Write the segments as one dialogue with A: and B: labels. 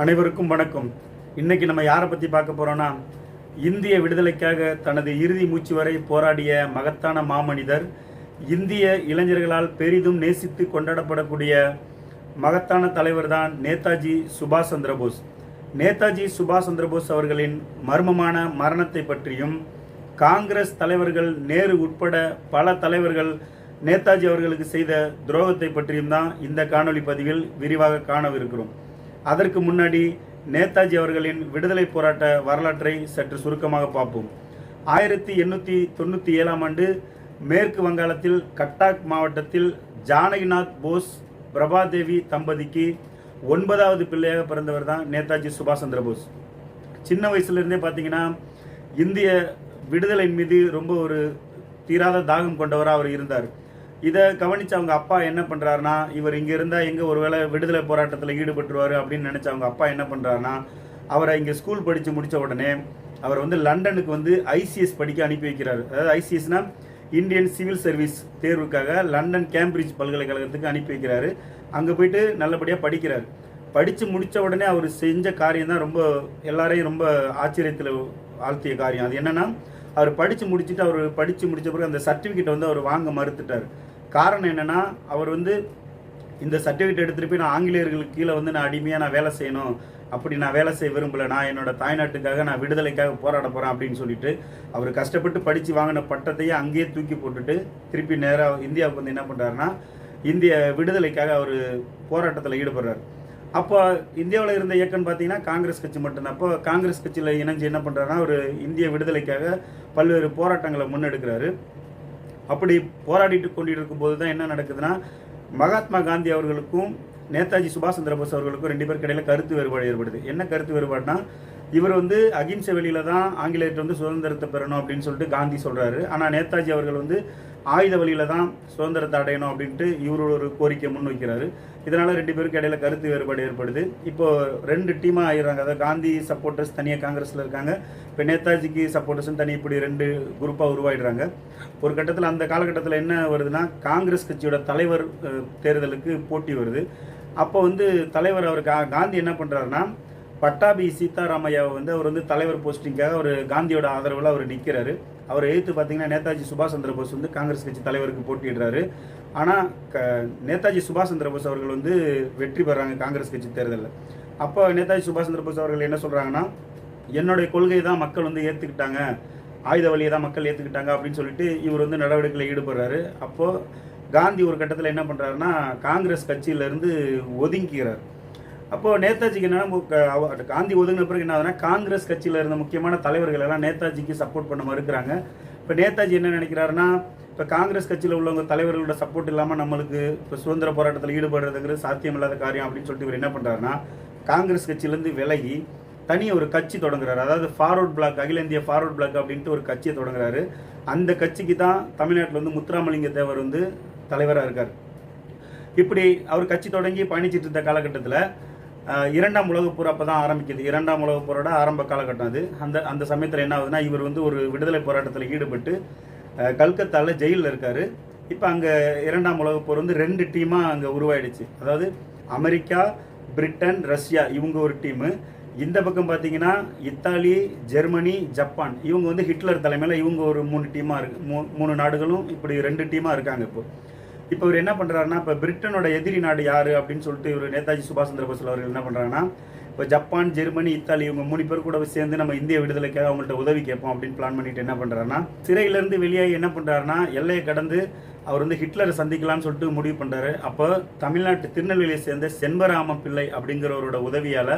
A: அனைவருக்கும் வணக்கம். இன்னைக்கு நம்ம யாரை பற்றி பார்க்க போகிறோன்னா இந்திய விடுதலைக்காக தனது இறுதி மூச்சு வரை போராடிய மகத்தான மாமனிதர் இந்திய இளைஞர்களால் பெரிதும் நேசித்து கொண்டாடப்படக்கூடிய மகத்தான தலைவர் தான் நேதாஜி சுபாஷ் சந்திரபோஸ். நேதாஜி சுபாஷ் சந்திரபோஸ் அவர்களின் மர்மமான மரணத்தை பற்றியும் காங்கிரஸ் தலைவர்கள் நேரு உட்பட பல தலைவர்கள் நேதாஜி அவர்களுக்கு செய்த துரோகத்தை பற்றியும் தான் இந்த காணொலி பதிவில் விரிவாக காணவிருக்கிறோம். அதற்கு முன்னாடி நேதாஜி அவர்களின் விடுதலை போராட்ட வரலாற்றை சற்று சுருக்கமாக பார்ப்போம். ஆயிரத்தி எண்ணூற்றி தொண்ணூற்றி ஏழாம் ஆண்டு மேற்கு வங்காளத்தில் கட்டாக் மாவட்டத்தில் ஜானகிநாத் போஸ் பிரபாதேவி தம்பதிக்கு ஒன்பதாவது பிள்ளையாக பிறந்தவர் தான் நேதாஜி சுபாஷ் சந்திர போஸ். சின்ன வயசுலேருந்தே பார்த்தீங்கன்னா இந்திய விடுதலை மீது ரொம்ப ஒரு தீராத தாகம் கொண்டவராக அவர் இருந்தார். இதை கவனிச்சு அவங்க அப்பா என்ன பண்றாருன்னா இவர் இங்க இருந்தா எங்க ஒருவேளை விடுதலை போராட்டத்தில் ஈடுபட்டுருவாரு அப்படின்னு நினைச்ச அவங்க அப்பா என்ன பண்றாருன்னா அவரை இங்க ஸ்கூல் படிச்சு முடிச்ச உடனே அவர் வந்து லண்டனுக்கு வந்து ஐசிஎஸ் படிக்க அனுப்பி வைக்கிறார். அதாவது ஐசிஎஸ்னா இந்தியன் சிவில் சர்வீஸ் தேர்வுக்காக லண்டன் கேம்பிரிட்ஜ் பல்கலைக்கழகத்துக்கு அனுப்பி வைக்கிறாரு. அங்கே போயிட்டு நல்லபடியாக படிக்கிறார். படித்து முடித்த உடனே அவர் செஞ்ச காரியம் தான் ரொம்ப எல்லாரையும் ரொம்ப ஆச்சரியத்தில் ஆழ்த்திய காரியம். அது என்னென்னா அவர் படித்து முடிச்சுட்டு அவர் படித்து முடித்த பிறகு அந்த சர்டிஃபிகேட்டை வந்து அவர் வாங்க மறுத்துட்டார். காரணம் என்னன்னா அவர் வந்து இந்த சர்டிஃபிகேட் எடுத்துட்டு போய் நான் ஆங்கிலேயர்களுக்கு கீழே வந்து நான் அடிமையாக நான் வேலை செய்யணும். அப்படி நான் வேலை செய்ய விரும்பல. நான் என்னோட தாய்நாட்டுக்காக நான் விடுதலைக்காக போராட போகிறேன் அப்படின்னு சொல்லிட்டு அவர் கஷ்டப்பட்டு படித்து வாங்கின பட்டத்தையே அங்கேயே தூக்கி போட்டுட்டு திருப்பி நேராக இந்தியாவுக்கு வந்து என்ன பண்ணுறாருன்னா இந்திய விடுதலைக்காக அவர் போராட்டத்தில் ஈடுபடுறார். அப்போ இந்தியாவில் இருந்த இயக்கம்னு பார்த்தீங்கன்னா காங்கிரஸ் கட்சி மட்டும்தான். அப்போ காங்கிரஸ் கட்சியில் இணைஞ்சு என்ன பண்ணுறாருன்னா ஒரு இந்திய விடுதலைக்காக பல்வேறு போராட்டங்களை முன்னெடுக்கிறாரு. அப்படி போராடிட்டு கொண்டிருக்கும் போது தான் என்ன நடக்குதுன்னா மகாத்மா காந்தி அவர்களுக்கும் நேதாஜி சுபாஷ் சந்திர போஸ் அவர்களுக்கும் ரெண்டு பேருக்கு இடையில கருத்து வேறுபாடு ஏற்படுது. என்ன கருத்து வேறுபாடுனா இவர் வந்து அகிம்சை வெளியில தான் ஆங்கிலேயர்கிட்ட வந்து சுதந்திரத்தை பெறணும் அப்படின்னு சொல்லிட்டு காந்தி சொல்றாரு. ஆனா நேதாஜி அவர்கள் வந்து ஆயுத வழியில தான் சுதந்திரத்தை அடையணும் அப்படின்ட்டு இவர் ஒரு கோரிக்கை முன் வைக்கிறாரு. இதனால் ரெண்டு பேருக்கு இடையில கருத்து வேறுபாடு ஏற்படுது. இப்போ ரெண்டு டீமாக ஆயிடுறாங்க. அதாவது காந்தி சப்போர்ட்டர்ஸ் தனியாக காங்கிரஸில் இருக்காங்க. இப்போ நேதாஜிக்கு சப்போர்ட்டர்ஸ் தனி இப்படி ரெண்டு குரூப்பாக உருவாயிடுறாங்க. ஒரு கட்டத்தில் அந்த காலகட்டத்தில் என்ன வருதுன்னா காங்கிரஸ் கட்சியோட தலைவர் தேர்தலுக்கு போட்டி வருது. அப்போ வந்து தலைவர் அவர் கா- காந்தி என்ன பண்ணுறாருன்னா பட்டாபி சீதாராமையாவை வந்து அவர் வந்து தலைவர் போஸ்டிங்காக அவர் காந்தியோட ஆதரவில் அவர் நிற்கிறாரு அவர் எதிர்த்து பார்த்தீங்கன்னா நேதாஜி சுபாஷ் சந்திர போஸ் வந்து காங்கிரஸ் கட்சி தலைவருக்கு போட்டிடுறாரு ஆனால் க நேதாஜி சுபாஷ் சந்திர போஸ் அவர்கள் வந்து வெற்றி பெறாங்க காங்கிரஸ் கட்சி தேர்தலில். அப்போ நேதாஜி சுபாஷ் சந்திர போஸ் அவர்கள் என்ன சொல்கிறாங்கன்னா என்னுடைய கொள்கையை தான் மக்கள் வந்து ஏற்றுக்கிட்டாங்க ஆயுத வழியை தான் மக்கள் ஏற்றுக்கிட்டாங்க அப்படின்னு சொல்லிட்டு இவர் வந்து நடவடிக்கையில் ஈடுபடுறாரு. அப்போது காந்தி ஒரு கட்டத்தில் என்ன பண்ணுறாருன்னா காங்கிரஸ் கட்சியிலேருந்து ஒதுங்கிக்கிறார். அப்போ நேதாஜிக்கு என்னன்னா காந்தி ஒதுங்கின பிறகு என்ன ஆகுதுன்னா காங்கிரஸ் கட்சியில் இருந்த முக்கியமான தலைவர்கள் எல்லாம் நேதாஜிக்கு சப்போர்ட் பண்ண மறுக்கிறாங்க. இப்போ நேதாஜி என்ன நினைக்கிறாருன்னா இப்போ காங்கிரஸ் கட்சியில் உள்ளவங்க தலைவர்களோட சப்போர்ட் இல்லாமல் நம்மளுக்கு இப்போ சுதந்திர போராட்டத்தில் ஈடுபடுறதுங்கிறது சாத்தியமில்லாத காரியம் அப்படின்னு சொல்லிட்டு இவர் என்ன பண்ணுறாருன்னா காங்கிரஸ் கட்சியிலேருந்து விலகி தனி ஒரு கட்சி தொடங்குறாரு. அதாவது ஃபார்வர்ட் பிளாக் அகில இந்திய ஃபார்வர்ட் பிளாக் அப்படின்ட்டு ஒரு கட்சியை தொடங்குறாரு. அந்த கட்சிக்கு தான் தமிழ்நாட்டில் வந்து முத்துராமலிங்க தேவர் வந்து தலைவராக இருக்கார். இப்படி அவர் கட்சி தொடங்கி பயணிச்சிட்டு இருந்த காலகட்டத்தில் இரண்டாம் உலகப் போர் அப்போ தான் ஆரம்பிக்குது. இரண்டாம் உலகப் போரோட ஆரம்ப காலகட்டம் அது. அந்த அந்த சமயத்தில் என்ன ஆகுதுன்னா இவர் வந்து ஒரு விடுதலை போராட்டத்தில் ஈடுபட்டு கல்கத்தாவில் ஜெயிலில் இருக்கார். இப்போ அங்கே இரண்டாம் உலகப் போர் வந்து ரெண்டு டீமாக அங்கே உருவாயிடுச்சு. அதாவது அமெரிக்கா பிரிட்டன் ரஷ்யா இவங்க ஒரு டீமு. இந்த பக்கம் பார்த்தீங்கன்னா இத்தாலி ஜெர்மனி ஜப்பான் இவங்க வந்து ஹிட்லர் தலைமையில் இவங்க ஒரு மூணு டீமாக இருக்கு. மூ- மூணு நாடுகளும் இப்படி ரெண்டு டீமாக இருக்காங்க இப்போது இப்போ இவர் என்ன பண்ணுறாருன்னா இப்போ பிரிட்டனோட எதிரி நாடு யார் அப்படின்னு சொல்லிட்டு இவர் நேதாஜி சுபாஷ் சந்திர போஸ் அவர்கள் என்ன பண்ணுறாங்கன்னா இப்போ ஜப்பான் ஜெர்மனி இத்தாலி இவங்க மூணு பேர் கூட சேர்ந்து நம்ம இந்திய விடுதலைக்காக அவங்கள்ட்ட உதவி கேட்போம் அப்படின்னு பிளான் பண்ணிட்டு என்ன பண்ணுறாருன்னா சிறையிலேருந்து வெளியாகி என்ன பண்ணுறாருன்னா எல்லையை கடந்து அவர் வந்து ஹிட்லரை சந்திக்கலாம்னு சொல்லிட்டு முடிவு பண்ணுறாரு அப்போ தமிழ்நாட்டு திருநெல்வேலியை சேர்ந்த செண்பராம பிள்ளை அப்படிங்கிறவரோட உதவியால்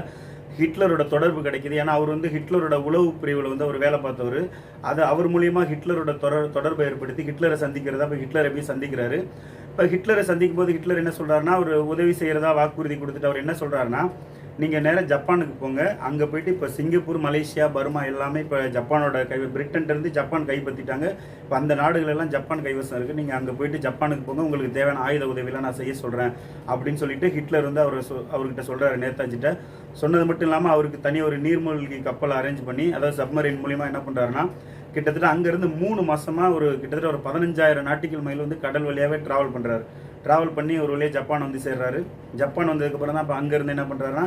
A: ஹிட்லரோட தொடர்பு கிடைக்குது. ஏன்னா அவர் வந்து ஹிட்லரோட உளவு பிரிவில் வந்து அவர் வேலை பார்த்தவர். அது அவர் மூலியமாக ஹிட்லரோட தொடர் தொடர்பை ஏற்படுத்தி ஹிட்லரை சந்திக்கிறதா இப்போ ஹிட்லரை போய் சந்திக்கிறாரு. இப்போ ஹிட்லரை சந்திக்கும் போது ஹிட்லர் என்ன சொல்கிறாருன்னா அவர் உதவி செய்கிறதா வாக்குறுதி கொடுத்துட்டு அவர் என்ன சொல்கிறாருன்னா நீங்கள் நேராக ஜப்பானுக்கு போங்க. அங்கே போயிட்டு இப்போ சிங்கப்பூர் மலேசியா பர்மா எல்லாமே இப்போ ஜப்பானோட கை பிரிட்டன்ல இருந்து ஜப்பான் கைப்பற்றிட்டாங்க. இப்போ அந்த நாடுகளெல்லாம் ஜப்பான் கைவசம் இருக்குது நீங்கள் அங்கே போயிட்டு ஜப்பானுக்கு போங்க. உங்களுக்கு தேவையான ஆயுத உதவியெல்லாம் நான் செய்ய சொல்கிறேன் அப்படின்னு சொல்லிட்டு ஹிட்லர் வந்து அவர் சொ- அவர்கிட்ட சொல்கிறார் நேதாஜிட்ட. சொன்னது மட்டும் இல்லாமல் அவருக்கு தனி ஒரு நீர்மூழ்கி கப்பல் அரேஞ்ச் பண்ணி அதாவது சப்மரீன் மூலிமா என்ன பண்ணுறாருன்னா கிட்டத்தட்ட அங்கேருந்து மூணு மாதமாக ஒரு கிட்டத்தட்ட ஒரு பதினஞ்சாயிரம் நாட்டிக்கல் மைல் வந்து கடல் வழியாகவே ட்ராவல் பண்ணுறாரு ட்ராவல் பண்ணி ஒரு வழியாக ஜப்பான் வந்து சேர்றாரு. ஜப்பான் வந்ததுக்கப்புறம் தான் இப்போ அங்கேருந்து என்ன பண்ணுறாருன்னா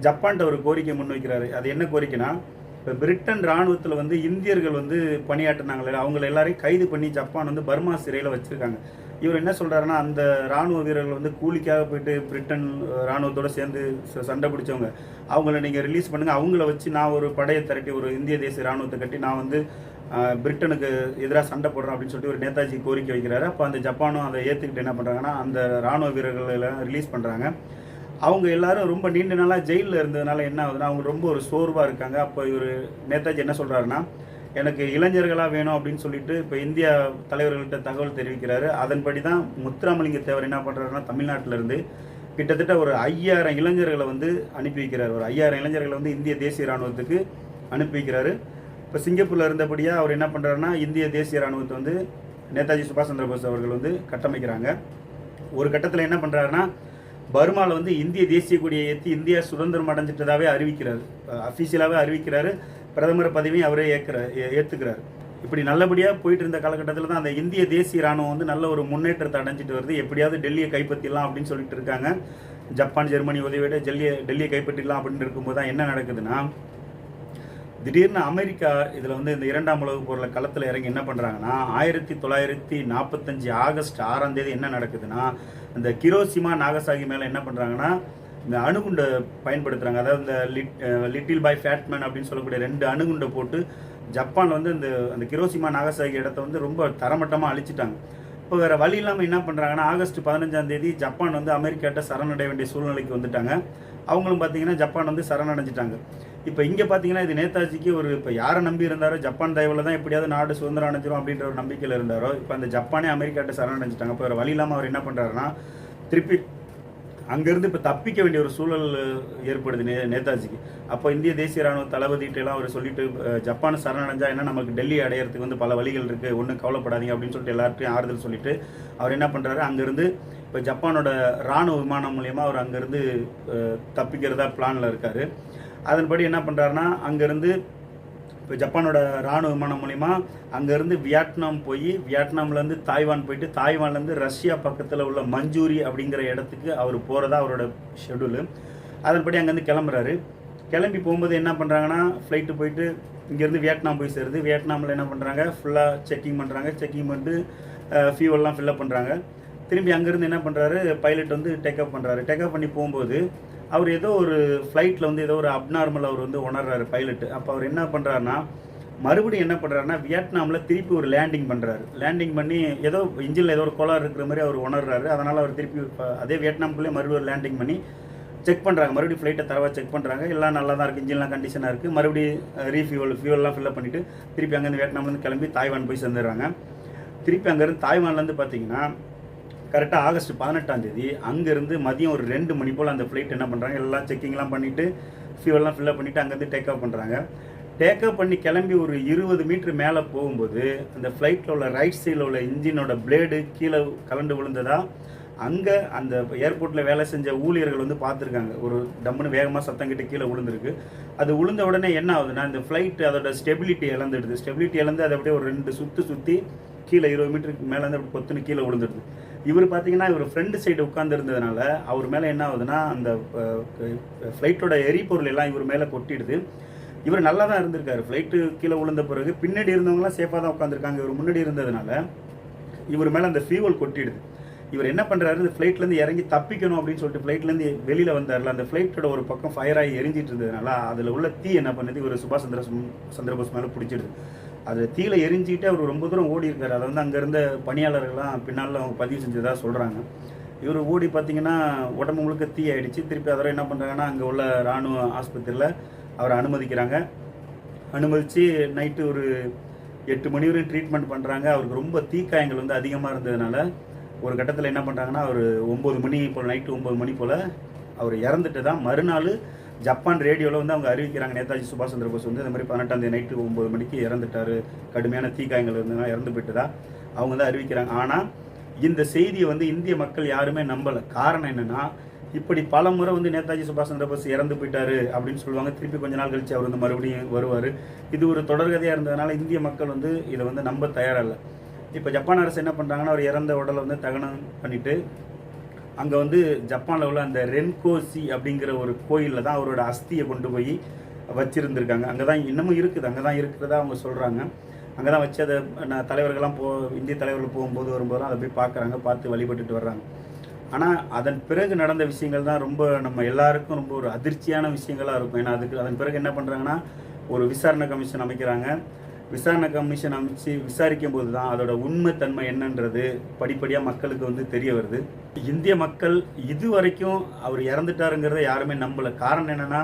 A: ஜப்பான்கிட்ட ஒரு கோரிக்கை முன்வைக்கிறாரு. அது என்ன கோரிக்கைனா இப்போ பிரிட்டன் ராணுவத்தில் வந்து இந்தியர்கள் வந்து பணியாற்றினாங்களே அவங்கள எல்லாரையும் கைது பண்ணி ஜப்பான் வந்து பர்மா சிறையில் வச்சுருக்காங்க. இவர் என்ன சொல்கிறாருன்னா அந்த ராணுவ வீரர்கள் வந்து கூலிக்காக போயிட்டு பிரிட்டன் இராணுவத்தோடு சேர்ந்து ச- சண்டை பிடிச்சவங்க அவங்கள நீங்கள் ரிலீஸ் பண்ணுங்கள் அவங்கள வச்சு நான் ஒரு படையை திரட்டி ஒரு இந்திய தேசிய ராணுவத்தை கட்டி நான் வந்து பிரிட்டனுக்கு எதிராக சண்டை போடுறோம் அப்படின்னு சொல்லிட்டு ஒரு நேதாஜி கோரிக்கை வைக்கிறாரு. அப்போ அந்த ஜப்பானும் அதை ஏற்றுக்கிட்டு என்ன பண்ணுறாங்கன்னா அந்த ராணுவ வீரர்கள் எல்லாம் ரிலீஸ் பண்ணுறாங்க அவங்க எல்லாரும் ரொம்ப நீண்ட நாளாக ஜெயிலில் இருந்ததுனால என்ன ஆகுதுன்னா அவங்க ரொம்ப ஒரு சோர்வாக இருக்காங்க. அப்போ இவர் நேதாஜி என்ன சொல்கிறாருன்னா எனக்கு இளைஞர்களாக வேணும் அப்படின்னு சொல்லிட்டு இப்போ இந்தியா தலைவர்கள்ட்ட தகவல் தெரிவிக்கிறாரு. அதன்படி தான் முத்துராமலிங்க தேவர் என்ன பண்ணுறாருன்னா தமிழ்நாட்டிலேருந்து கிட்டத்தட்ட ஒரு ஐயாயிரம் இளைஞர்களை வந்து அனுப்பி வைக்கிறார். ஒரு ஐயாயிரம் இளைஞர்களை வந்து இந்திய தேசிய ராணுவத்துக்கு அனுப்பி வைக்கிறாரு. இப்போ சிங்கப்பூரில் இருந்தபடியாக அவர் என்ன பண்ணுறாருன்னா இந்திய தேசிய ராணுவத்தை வந்து நேதாஜி சுபாஷ் சந்திர போஸ் அவர்கள் வந்து கட்டமைக்கிறாங்க. ஒரு கட்டத்தில் என்ன பண்ணுறாருன்னா பர்மாவில் வந்து இந்திய தேசிய கொடியை ஏற்றி இந்தியா சுதந்திரம் அடைஞ்சிட்டதாகவே அறிவிக்கிறார். அஃபீஷியலாகவே அறிவிக்கிறாரு. பிரதமர் பதவியும் அவரே ஏற்கிறார் ஏற்றுக்கிறார் இப்படி நல்லபடியாக போயிட்டு இருந்த காலகட்டத்தில் தான் அந்த இந்திய தேசிய ராணுவம் வந்து நல்ல ஒரு முன்னேற்றத்தை அடைஞ்சிட்டு வருது. எப்படியாவது டெல்லியை கைப்பற்றிடலாம் அப்படின்னு சொல்லிட்டு இருக்காங்க. ஜப்பான் ஜெர்மனி உதவியோட டெல்லியை டெல்லியை கைப்பற்றிடலாம் அப்படின்னு இருக்கும்போது தான் என்ன நடக்குதுன்னா திடீர்னு அமெரிக்கா இதில் வந்து இந்த இரண்டாம் உலக போரில் களத்தில் இறங்கி என்ன பண்ணுறாங்கன்னா ஆயிரத்தி தொள்ளாயிரத்தி நாற்பத்தஞ்சு ஆகஸ்ட் ஆறாம் தேதி என்ன நடக்குதுன்னா இந்த கிரோசிமா நாகசாகி மேலே என்ன பண்ணுறாங்கன்னா இந்த அணுகுண்டை பயன்படுத்துகிறாங்க அதாவது இந்த லிட் லிட்டில் பாய் ஃபேட்மேன் அப்படின்னு சொல்லக்கூடிய ரெண்டு அணுகுண்டை போட்டு ஜப்பான் வந்து இந்த அந்த கிரோசிமா நாகசாகி இடத்த வந்து ரொம்ப தரமட்டமாக அழிச்சிட்டாங்க. இப்போ வேறு வழி இல்லாமல் என்ன பண்ணுறாங்கன்னா ஆகஸ்ட் பதினஞ்சாம் தேதி ஜப்பான் வந்து அமெரிக்காட்ட சரணடைய வேண்டிய சூழ்நிலைக்கு வந்துட்டாங்க. அவங்களும் பார்த்தீங்கன்னா ஜப்பான் வந்து சரணடைஞ்சிட்டாங்க. இப்போ இங்கே பார்த்தீங்கன்னா இது நேதாஜிக்கு ஒரு இப்போ யாரை நம்பி இருந்தாரோ ஜப்பான் தயவில் தான் எப்படியாவது நாடு சுதந்திரம் அடைஞ்சிரும் அப்படின்ற ஒரு நம்பிக்கையில் இருந்தாரோ இப்போ அந்த ஜப்பானே அமெரிக்காட்ட சரணடைஞ்சிட்டாங்க. இப்போ வேறு வழி இல்லாமல் அவர் என்ன பண்ணுறாருன்னா திருப்பி அங்கேருந்து இப்போ தப்பிக்க வேண்டிய ஒரு சூழல் ஏற்படுது நே நேதாஜிக்கு. அப்போ இந்திய தேசிய ராணுவ தளபதிட்டெல்லாம் அவர் சொல்லிட்டு ஜப்பான் சரணடைஞ்சா என்ன? நமக்கு டெல்லி அடையிறதுக்கு வந்து பல வழிகள் இருக்குது ஒன்றும் கவலைப்படாதீங்க அப்படின்னு சொல்லிட்டு எல்லார்ட்டையும் ஆறுதல் சொல்லிட்டு அவர் என்ன பண்ணுறாரு அங்கேருந்து இப்போ ஜப்பானோட ராணுவ விமானம் மூலியமாக அவர் அங்கேருந்து தப்பிக்கிறதா பிளானில் இருக்கார். அதன்படி என்ன பண்ணுறாருன்னா அங்கேருந்து இப்போ ஜப்பானோட ராணுவ விமானம் மூலிமா அங்கேருந்து வியட்நாம் போய் வியட்நாம்லேருந்து தாய்வான் போயிட்டு தாய்வான்லேருந்து ரஷ்யா பக்கத்தில் உள்ள மஞ்சூரி அப்படிங்கிற இடத்துக்கு அவர் போகிறதா அவரோட ஷெடியூலு அதன்படி அங்கேருந்து கிளம்புறாரு. கிளம்பி போகும்போது என்ன பண்ணுறாங்கன்னா ஃப்ளைட்டு போயிட்டு இங்கேருந்து வியட்நாம் போய் சேருது. வியட்நாமில் என்ன பண்ணுறாங்க ஃபுல்லாக செக்கிங் பண்ணுறாங்க செக்கிங் பண்ணிட்டு ஃபியூவெல்லாம் ஃபில்லப் பண்ணுறாங்க திரும்பி அங்கேருந்து என்ன பண்ணுறாரு பைலட் வந்து டேக்அப் பண்ணுறாரு டேக்அப் பண்ணி போகும்போது அவர் ஏதோ ஒரு ஃப்ளைட்டில் வந்து ஏதோ ஒரு அப்நார்மல் அவர் வந்து உணர்றாரு பைலட்டு அப்போ அவர் என்ன பண்ணுறாருன்னா மறுபடியும் என்ன பண்ணுறாருன்னா வியட்நாமில் திருப்பி ஒரு லேண்டிங் பண்ணுறாரு லேண்டிங் பண்ணி ஏதோ இன்ஜினில் ஏதோ ஒரு கோளாறு இருக்கிற மாதிரி அவர் உணர்றாரு. அதனால் அவர் திருப்பி அதே வியட்நாம்குள்ளே மறுபடியும் ஒரு லேண்டிங் பண்ணி செக் பண்ணுறாங்க மறுபடியும் ஃப்ளைட்டை தரவா செக் பண்ணுறாங்க எல்லாம் நல்லா தான் இருக்குது இன்ஜின்லாம் கண்டிஷனாக இருக்குது மறுபடியும் ரீஃபியூவல் ஃபியூவல்லாம் ஃபில்லப் பண்ணிவிட்டு திருப்பி அங்கேருந்து வியட்நாம்லேருந்து கிளம்பி தாய்வான் போய் சேர்ந்துடுறாங்க. திருப்பி அங்கேருந்து தாய்வான்லேருந்து பார்த்தீங்கன்னா கரெக்டாக ஆகஸ்ட் பதினெட்டாம் தேதி அங்கேருந்து மதியம் ஒரு ரெண்டு மணி போல் அந்த ஃப்ளைட் என்ன பண்ணுறாங்க எல்லாம் செக்கிங்லாம் பண்ணிவிட்டு ஃபியூவெல்லாம் ஃபில்லப் பண்ணிவிட்டு அங்கேருந்து டேக் ஆஃப் பண்ணுறாங்க டேக் ஆஃப் பண்ணி கிளம்பி ஒரு இருபது மீட்ரு மேலே போகும்போது அந்த ஃப்ளைட்டில் உள்ள ரைட் சைடில் உள்ள இன்ஜினோட பிளேடு கீழே கலண்டு விழுந்ததா அங்கே அந்த ஏர்போர்ட்டில் வேலை செஞ்ச ஊழியர்கள் வந்து பார்த்துருக்காங்க. ஒரு டம்முன்னு வேகமாக சத்தம் கிட்ட கீழே விழுந்திருக்கு. அது விழுந்த உடனே என்ன ஆகுதுன்னா இந்த ஃப்ளைட் அதோட ஸ்டெபிலிட்டி இழந்துடுது. ஸ்டெபிலிட்டி இழந்து அதை அப்படியே ஒரு ரெண்டு சுற்று சுற்றி கீழே இருபது மீட்டருக்கு மேலேருந்து அப்படி கொத்துன்னு கீழே விழுந்துடுது. இவர் பார்த்தீங்கன்னா இவர் ஃப்ரெண்டு சைடு உட்காந்துருந்ததுனால அவர் மேலே என்ன ஆகுதுன்னா அந்த ஃப்ளைட்டோட எரிபொருள் எல்லாம் இவர் மேலே கொட்டிடுது. இவர் நல்லா தான் இருந்திருக்காரு. ஃப்ளைட்டு கீழே விழுந்த பிறகு பின்னாடி இருந்தவங்களாம் சேஃபாக தான் உட்காந்துருக்காங்க இவர் முன்னாடி இருந்ததுனால இவர் மேலே அந்த ஃபியூவல் கொட்டிடுது. இவர் என்ன பண்ணுறாரு இந்த ஃப்ளைட்லேருந்து இறங்கி தப்பிக்கணும் அப்படின்னு சொல்லிட்டு ஃப்ளைட்லேருந்து வெளியில் வந்தார்ல அந்த ஃப்ளைட்டோட ஒரு பக்கம் ஃபயர் ஆகி எரிஞ்சிட்டு இருந்ததுனால அதில் உள்ள தீ என்ன பண்ணுது இவர் சுபாஷ் சந்திர சந்திரபோஸ் மேலே பிடிச்சிடுது. அது தீயில எரிஞ்சிட்டு அவர் ரொம்ப தூரம் ஓடி இருக்கார். அதை வந்து அங்கே இருந்த பணியாளர்கள்லாம் பின்னால் அவங்க பதிவு செஞ்சதாக சொல்கிறாங்க இவர் ஓடி பார்த்தீங்கன்னா உடம்பு முழுக்க தீ ஆயிடுச்சு. திருப்பி அதெல்லாம் என்ன பண்ணுறாங்கன்னா அங்கே உள்ள இராணுவ ஆஸ்பத்திரியில் அவரை அனுமதிக்கிறாங்க. அனுமதித்து நைட்டு ஒரு எட்டு மணி வரையும் ட்ரீட்மெண்ட் பண்ணுறாங்க அவருக்கு ரொம்ப தீக்காயங்கள் வந்து அதிகமாக இருந்ததுனால ஒரு கட்டத்தில் என்ன பண்ணுறாங்கன்னா அவர் ஒம்பது மணி போல் நைட்டு ஒம்பது மணி போல் அவர் இறந்துட்டு தான் மறுநாள் ஜப்பான் ரேடியோவில் வந்து அவங்க அறிவிக்கிறாங்க. நேதாஜி சுபாஷ் சந்திர போஸ் வந்து இந்த மாதிரி பதினெட்டாம் தேதி நைட்டு ஒம்பது மணிக்கு இறந்துட்டாரு. கடுமையான தீக்காயங்கள் இருந்ததுனா இறந்து போயிட்டுதா அவங்க தான் அறிவிக்கிறாங்க. ஆனால் இந்த செய்தியை வந்து இந்திய மக்கள் யாருமே நம்பலை. காரணம் என்னென்னா இப்படி பல முறை வந்து நேதாஜி சுபாஷ் சந்திர போஸ் இறந்து போயிட்டாரு அப்படின்னு சொல்லுவாங்க. திருப்பி கொஞ்ச நாள் கழிச்சு அவர் வந்து மறுபடியும் வருவார். இது ஒரு தொடர்கதையாக இருந்ததுனால இந்திய மக்கள் வந்து இதை வந்து நம்ப தயாராக இல்லை இப்போ ஜப்பான் அரசு என்ன பண்ணுறாங்கன்னா அவர் இறந்த உடலை வந்து தகனம் பண்ணிவிட்டு அங்கே வந்து ஜப்பானில் உள்ள அந்த ரென்கோசி அப்படிங்கிற ஒரு கோயிலில் தான் அவரோட அஸ்தியை கொண்டு போய் வச்சிருந்திருக்காங்க. அங்கே தான் இன்னமும் இருக்குது. அங்கே தான் இருக்கிறதா அவங்க சொல்கிறாங்க அங்கே தான் வச்சு அதை நான் தலைவர்கள்லாம் போ இந்திய தலைவர்கள் போகும்போது வரும்போதெல்லாம் அதை போய் பார்க்குறாங்க பார்த்து வழிபட்டுட்டு வர்றாங்க. ஆனால் அதன் பிறகு நடந்த விஷயங்கள் தான் ரொம்ப நம்ம எல்லாருக்கும் ரொம்ப ஒரு அதிர்ச்சியான விஷயங்களாக இருக்கும். ஏன்னா அதுக்கு அதன் பிறகு என்ன பண்ணுறாங்கன்னா ஒரு விசாரணை கமிஷன் அமைக்கிறாங்க. விசாரணை கமிஷன் அமைச்சு விசாரிக்கும் போது தான் அதோட உண்மைத்தன்மை என்னன்றது படிப்படியாக மக்களுக்கு வந்து தெரிய வருது. இந்திய மக்கள் இது வரைக்கும் அவர் இறந்துட்டாருங்கிறத யாருமே நம்பலை. காரணம் என்னென்னா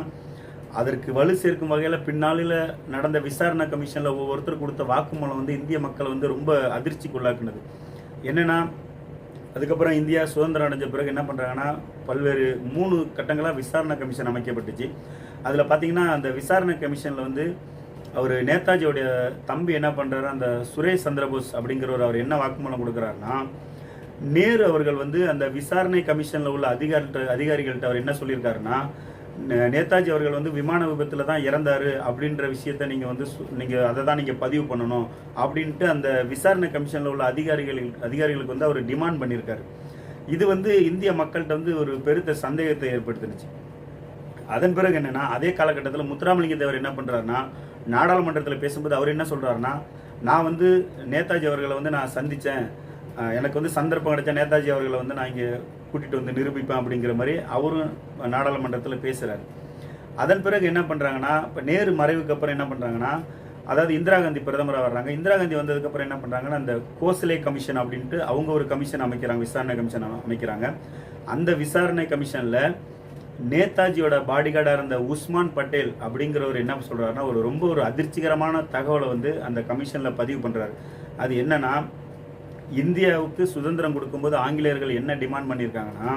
A: அதற்கு வலு சேர்க்கும் வகையில் பின்னாளில் நடந்த விசாரணை கமிஷனில் ஒவ்வொருத்தர் கொடுத்த வாக்குமூலம் வந்து இந்திய மக்களை வந்து ரொம்ப அதிர்ச்சிக்குள்ளாக்குனது என்னென்னா அதுக்கப்புறம் இந்தியா சுதந்திரம் அடைஞ்ச பிறகு என்ன பண்ணுறாங்கன்னா பல்வேறு மூணு கட்டங்களாக விசாரணை கமிஷன் அமைக்கப்பட்டுச்சு. அதில் பார்த்திங்கன்னா அந்த விசாரணை கமிஷனில் வந்து அவர் நேதாஜியோடைய தம்பி என்ன பண்ணுறாரு அந்த சுரேஷ் சந்திரபோஸ் அப்படிங்கிறவர் அவர் என்ன வாக்குமூலம் கொடுக்குறாருன்னா நேரு அவர்கள் வந்து அந்த விசாரணை கமிஷனில் உள்ள அதிகாரிகிட்ட அதிகாரிகள்கிட்ட அவர் என்ன சொல்லியிருக்காருன்னா நேதாஜி அவர்கள் வந்து விமான விபத்தில் தான் இறந்தாரு அப்படின்ற விஷயத்த நீங்கள் வந்து நீங்கள் அதை தான் நீங்கள் பதிவு பண்ணணும் அப்படின்ட்டு அந்த விசாரணை கமிஷனில் உள்ள அதிகாரிகள் அதிகாரிகளுக்கு வந்து அவர் டிமாண்ட் பண்ணியிருக்காரு. இது வந்து இந்திய மக்கள்கிட்ட வந்து ஒரு பெருத்த சந்தேகத்தை ஏற்படுத்தினுச்சு. அதன் பிறகு என்னன்னா அதே காலகட்டத்தில் முத்துராமலிங்க தேவர் என்ன பண்ணுறாருன்னா நாடாளுமன்றத்தில் பேசும்போது அவர் என்ன சொல்கிறாருன்னா நான் வந்து நேதாஜி அவர்களை வந்து நான் சந்தித்தேன் எனக்கு வந்து சந்தர்ப்பம் கிடைச்ச நேதாஜி அவர்களை வந்து நான் இங்கே கூட்டிகிட்டு வந்து நிரூபிப்பேன் அப்படிங்கிற மாதிரி அவரும் நாடாளுமன்றத்தில் பேசுகிறார் அதன் பிறகு என்ன பண்ணுறாங்கன்னா இப்போ நேரு மறைவுக்கு அப்புறம் என்ன பண்ணுறாங்கன்னா அதாவது இந்திரா காந்தி பிரதமராக வர்றாங்க. இந்திரா காந்தி வந்ததுக்கப்புறம் என்ன பண்ணுறாங்கன்னா அந்த கோசலே கமிஷன் அப்படின்ட்டு அவங்க ஒரு கமிஷன் அமைக்கிறாங்க விசாரணை கமிஷன் அமைக்கிறாங்க. அந்த விசாரணை கமிஷனில் நேதாஜியோட பாடிகார்டாக இருந்த உஸ்மான் பட்டேல் அப்படிங்கிறவர் என்ன சொல்கிறாருன்னா ஒரு ரொம்ப ஒரு அதிர்ச்சிகரமான தகவலை வந்து அந்த கமிஷனில் பதிவு பண்ணுறாரு அது என்னன்னா இந்தியாவுக்கு சுதந்திரம் கொடுக்கும்போது ஆங்கிலேயர்கள் என்ன டிமாண்ட் பண்ணியிருக்காங்கன்னா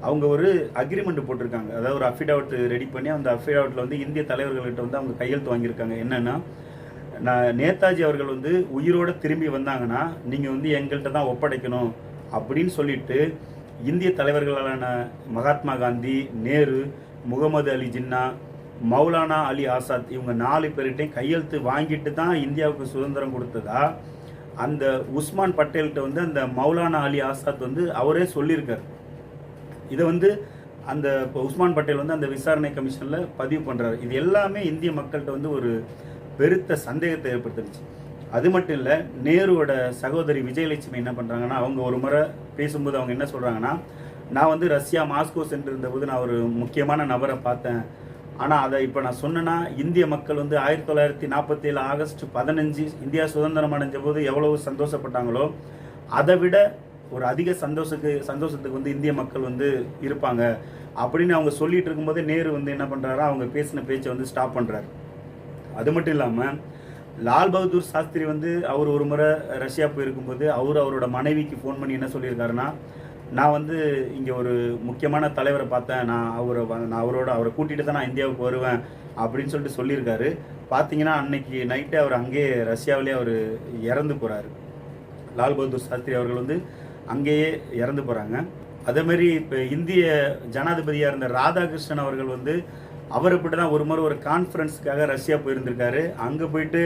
A: அவங்க ஒரு அக்ரிமெண்ட் போட்டிருக்காங்க. அதாவது ஒரு அஃபிடாவிட் ரெடி பண்ணி அந்த அஃபிடாவிட்ல வந்து இந்திய தலைவர்கள்கிட்ட வந்து அவங்க கையெழுத்து வாங்கியிருக்காங்க. என்னன்னா நான் நேதாஜி அவர்கள் வந்து உயிரோடு திரும்பி வந்தாங்கன்னா நீங்கள் வந்து எங்கள்கிட்ட தான் ஒப்படைக்கணும் அப்படின்னு சொல்லிட்டு இந்திய தலைவர்களான மகாத்மா காந்தி நேரு முகமது அலி ஜின்னா மௌலானா அலி ஆசாத் இவங்க நாலு பேர்கிட்டையும் கையெழுத்து வாங்கிட்டு தான் இந்தியாவுக்கு சுதந்திரம் கொடுத்ததா? அந்த உஸ்மான் பட்டேல்கிட்ட வந்து அந்த மௌலானா அலி ஆசாத் வந்து அவரே சொல்லியிருக்கார். இதை வந்து அந்த இப்போ உஸ்மான் பட்டேல் வந்து அந்த விசாரணை கமிஷனில் பதிவு பண்ணுறாரு இது எல்லாமே இந்திய மக்கள்கிட்ட வந்து ஒரு பெருத்த சந்தேகத்தை ஏற்படுத்துச்சு அது மட்டும் இல்லை நேருவோட சகோதரி விஜயலட்சுமி என்ன பண்ணுறாங்கன்னா அவங்க ஒரு முறை பேசும்போது அவங்க என்ன சொல்கிறாங்கன்னா நான் வந்து ரஷ்யா மாஸ்கோ சென்றிருந்த போது நான் ஒரு முக்கியமான நபரை பார்த்தேன். ஆனால் அதை இப்போ நான் சொன்னேன்னா இந்திய மக்கள் வந்து ஆயிரத்தி தொள்ளாயிரத்தி நாற்பத்தி ஏழு ஆகஸ்ட் பதினஞ்சு இந்தியா சுதந்திரம் அடைஞ்ச போது எவ்வளவு சந்தோஷப்பட்டாங்களோ அதை விட ஒரு அதிக சந்தோஷத்துக்கு சந்தோஷத்துக்கு வந்து இந்திய மக்கள் வந்து இருப்பாங்க. அப்படின்னு அவங்க சொல்லிட்டு இருக்கும்போது நேரு வந்து என்ன பண்றாரு அவங்க பேசின பேச்சை வந்து ஸ்டாப் பண்ணுறாரு அது மட்டும் இல்லாமல் லால் பகதூர் சாஸ்திரி வந்து அவர் ஒரு முறை ரஷ்யா போயிருக்கும்போது அவர் அவரோட மனைவிக்கு ஃபோன் பண்ணி என்ன சொல்லியிருக்காருன்னா நான் வந்து இங்கே ஒரு முக்கியமான தலைவரை பார்த்தேன். நான் அவரை நான் அவரோட அவரை கூட்டிகிட்டு தான் நான் இந்தியாவுக்கு வருவேன். அப்படின்னு சொல்லிட்டு சொல்லியிருக்காரு. பார்த்தீங்கன்னா அன்னைக்கு நைட்டே அவர் அங்கேயே ரஷ்யாவிலே அவர் இறந்து போகிறாரு லால் பகதூர் சாஸ்திரி அவர்கள் வந்து அங்கேயே இறந்து போகிறாங்க அதேமாரி இப்போ இந்திய ஜனாதிபதியாக இருந்த ராதாகிருஷ்ணன் அவர்கள் வந்து அவர் இப்படி தான் ஒரு முறை ஒரு கான்ஃபரன்ஸுக்காக ரஷ்யா போயிருந்திருக்காரு. அங்கே போயிட்டு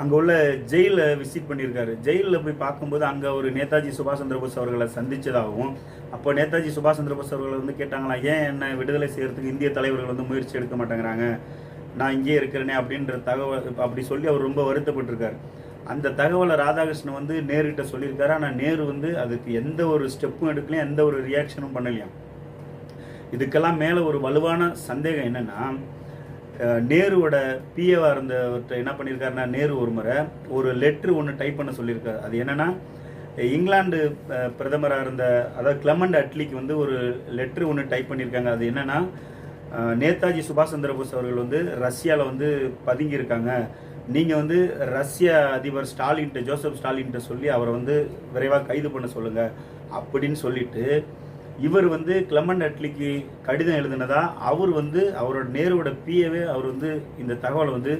A: அங்கே உள்ள ஜெயிலை விசிட் பண்ணியிருக்காரு. ஜெயிலில் போய் பார்க்கும்போது அங்கே ஒரு நேதாஜி சுபாஷ் சந்திர போஸ் அவர்களை சந்தித்ததாகவும் அப்போ நேதாஜி சுபாஷ் சந்திர போஸ் வந்து கேட்டாங்களா ஏன் என்ன விடுதலை செய்கிறதுக்கு இந்திய தலைவர்கள் வந்து முயற்சி எடுக்க மாட்டேங்கிறாங்க? நான் இங்கேயே இருக்கிறேனே அப்படின்ற தகவல் அப்படி சொல்லி அவர் ரொம்ப வருத்தப்பட்டிருக்காரு. அந்த தகவலை ராதாகிருஷ்ணன் வந்து நேருகிட்ட சொல்லியிருக்காரு. ஆனால் நேரு வந்து அதுக்கு எந்த ஒரு ஸ்டெப்பும் எடுக்கலையும் எந்த ஒரு ரியாக்ஷனும் பண்ணலையாம் இதுக்கெல்லாம் மேலே ஒரு வலுவான சந்தேகம் என்னன்னா நேருவோட பிஏவாக இருந்தவர்கிட்ட என்ன பண்ணியிருக்காருன்னா நேரு ஒரு முறை ஒரு லெட்ரு ஒன்று டைப் பண்ண சொல்லியிருக்காரு. அது என்னென்னா இங்கிலாந்து பிரதமராக இருந்த அதாவது கிளமண்ட் அட்லிக்கு வந்து ஒரு லெட்ரு ஒன்று டைப் பண்ணியிருக்காங்க அது என்னென்னா நேதாஜி சுபாஷ் சந்திர போஸ் அவர்கள் வந்து ரஷ்யாவில் வந்து பதுங்கியிருக்காங்க. நீங்கள் வந்து ரஷ்ய அதிபர் ஸ்டாலின்ட்ட ஜோசப் ஸ்டாலின்ட்ட சொல்லி அவரை வந்து விரைவாக கைது பண்ண சொல்லுங்கள் அப்படின்னு சொல்லிட்டு இவர் வந்து கிளமண்ட் அட்லிக்கு கடிதம் எழுதினதா? அவர் வந்து அவரோட நேருவோட பிஏவே அவர் வந்து இந்த தகவலை வந்து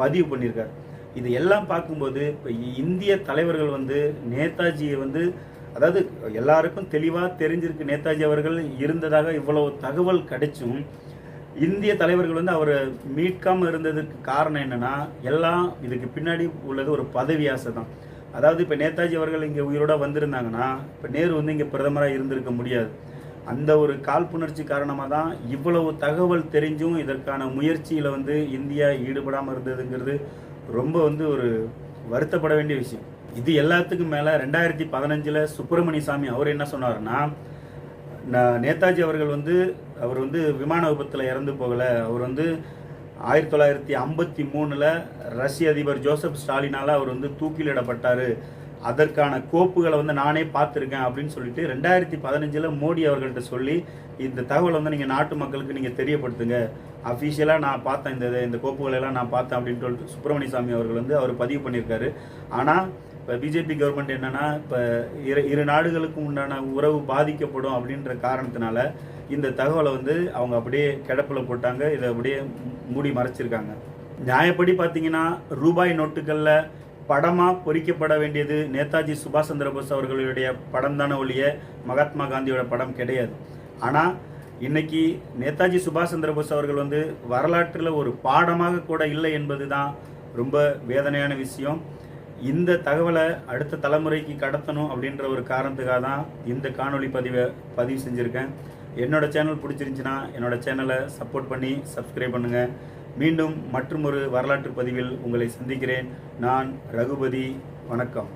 A: பதிவு பண்ணியிருக்கார். இது எல்லாம் பார்க்கும்போது இப்போ இந்திய தலைவர்கள் வந்து நேதாஜியை வந்து அதாவது எல்லாருக்கும் தெளிவாக தெரிஞ்சிருக்கு நேதாஜி அவர்கள் இருந்ததாக இவ்வளவு தகவல் கிடைச்சும் இந்திய தலைவர்கள் வந்து அவரை மீட்காமல் இருந்ததுக்கு காரணம் என்னென்னா எல்லாம் இதுக்கு பின்னாடி உள்ளது ஒரு பதவி ஆசை தான். அதாவது இப்போ நேதாஜி அவர்கள் இங்கே உயிரோட வந்திருந்தாங்கன்னா இப்போ நேரு வந்து இங்கே பிரதமராக இருந்திருக்க முடியாது. அந்த ஒரு காழ்ப்புணர்ச்சி காரணமாக தான் இவ்வளவு தகவல் தெரிஞ்சும் இதற்கான முயற்சியில் வந்து இந்தியா ஈடுபடாமல் இருந்ததுங்கிறது ரொம்ப வந்து ஒரு வருத்தப்பட வேண்டிய விஷயம். இது எல்லாத்துக்கும் மேலே ரெண்டாயிரத்தி பதினஞ்சில் சுப்பிரமணிய சாமி அவர் என்ன சொன்னாருன்னா ந- நேதாஜி அவர்கள் வந்து அவர் வந்து விமான விபத்தில் இறந்து போகலை அவர் வந்து ஆயிரத்தி தொள்ளாயிரத்தி ஐம்பத்தி மூணில் ரஷ்ய அதிபர் ஜோசப் ஸ்டாலினால் அவர் வந்து தூக்கிலிடப்பட்டார். அதற்கான கோப்புகளை வந்து நானே பார்த்துருக்கேன் அப்படின்னு சொல்லிட்டு ரெண்டாயிரத்தி பதினஞ்சில் மோடி அவர்கள்ட்ட சொல்லி இந்த தகவலை வந்து நீங்கள் நாட்டு மக்களுக்கு நீங்கள் தெரியப்படுத்துங்க. அஃபிஷியலாக நான் பார்த்தேன் இந்த இந்த கோப்புகளை எல்லாம் நான் பார்த்தேன் அப்படின்னு சொல்லிட்டு சுப்பிரமணிய சாமி அவர்கள் வந்து அவர் பதிவு பண்ணியிருக்காரு. ஆனால் இப்போ பிஜேபி கவர்மெண்ட் என்னன்னா இப்போ இரு இரு நாடுகளுக்கும் உண்டான உறவு பாதிக்கப்படும் அப்படின்ற காரணத்தினால இந்த தகவலை வந்து அவங்க அப்படியே கிடப்பில் போட்டாங்க. இதை அப்படியே மூடி மறைச்சிருக்காங்க. நியாயப்படி பார்த்தீங்கன்னா ரூபாய் நோட்டுகளில் படமாக பொறிக்கப்பட வேண்டியது நேதாஜி சுபாஷ் சந்திர போஸ் அவர்களுடைய படம் தானே ஒழிய மகாத்மா காந்தியோட படம் கிடையாது. ஆனால் இன்னைக்கு நேதாஜி சுபாஷ் சந்திர போஸ் அவர்கள் வந்து வரலாற்றில் ஒரு பாடமாக கூட இல்லை என்பது தான் ரொம்ப வேதனையான விஷயம். இந்த தகவலை அடுத்த தலைமுறைக்கு கடத்தணும் அப்படின்ற ஒரு காரணத்துக்காக தான் இந்த காணொளி பதிவை பதிவு செஞ்சுருக்கேன். என்னோட சேனல் பிடிச்சிருந்துச்சின்னா என்னோட சேனலை சப்போர்ட் பண்ணி சப்ஸ்கிரைப் பண்ணுங்கள் மீண்டும் மற்றும் ஒரு வரலாற்று பதிவில் உங்களை சந்திக்கிறேன். நான் ரகுபதி. வணக்கம்.